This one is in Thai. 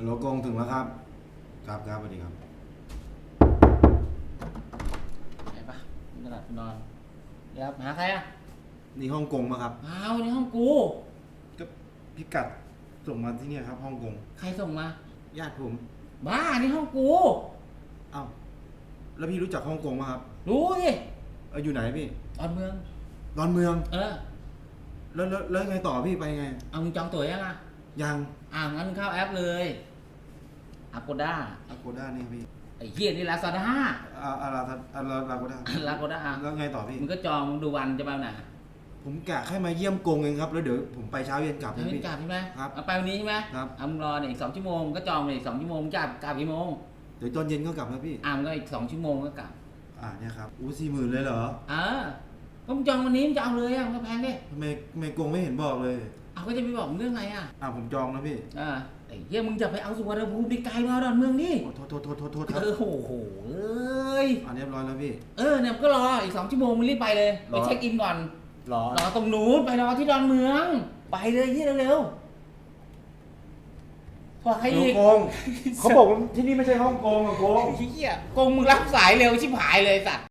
ฮัลโหลกงถึงแล้วครับ ครับครับสวัสดีครับ ไหนปะนี่ตลาดนอนเดี๋ยวหาใครอะนี่ฮ่องกงมาครับ อ้าวในห้องกู ก็พิกัดส่งมาที่เนี่ยครับฮ่องกง ใครส่งมา ญาติผม บ้าในห้องกู เอ้า แล้วพี่รู้จักฮ่องกงไหมครับรู้ดิเอออยู่ไหนพี่ ตอนเมือง ดอนเมือง เออ แล้วแล้วแล้วไงต่อพี่ไปไง เอามึงจองตั๋วยังอะ ยังอ่างั้นมึงเข้าแอปเลยอากูด้าอาโกด้านี่พี่ไอ้เฮียนี่ลาซาด้าอาอาราอาราลาโกด้าลาโกด้าแล้วไงต่อพี่มึงก็จองมึงดูวันจะไปไหนผมกะแค่มาเยี่ยมกงเองครับ แล้วเดี๋ยวผมไปเช้าเย็นกลับไม่นะได้พี่กลับใช่ไหมครับเอาไปวันนี้ใช่ไหมครับเอามึงรอเนี่ยอีกสองชั่วโมงก็จองไปอีกสองชั่วโมงมึงกลับกลับกี่โมงเดี๋ยวตอนเย็นก็กลับนะพี่อ่ามึงก็อีกสองชั่วโมงก็กลับ อ่าเนี่ยครับอู้สี่หมื่นเลยเหรอเออก็มึงจองวันนี้มึงจะเอาเลยอะมึงก็แพงดิทำไมทำไมกงไม่เห็นบอกเลย เอาก็จะไปบอกมึงเรื่องอะไรอะอ่าผมจองนะพี่อ่าไอ้เหี้ยมึงจะไปเอาสุวรรณภูมิไปไกลมาดอนเมืองนี่โอ้โทษโทษโทษโทษโทษครับเออโอ้โหเอ้ยอ่าเรียบร้อยแล้วพี่ เออเนี่ยมึงก็รออีกสองชั่วโมงมึงรีบไปเลยรไปอ เช็คอินก่อนรอรอตรงนู้นไปรอที่ดอนเมือง ไปเลยเหี้ยเร็วๆพอใครฮ่ออีงกกงเขาบอกว่าที่นี่ไม่ใช่ฮ่องกงอะกงเหี้ยกงมึงรับสายเร็วชิบหายเลยสัตว์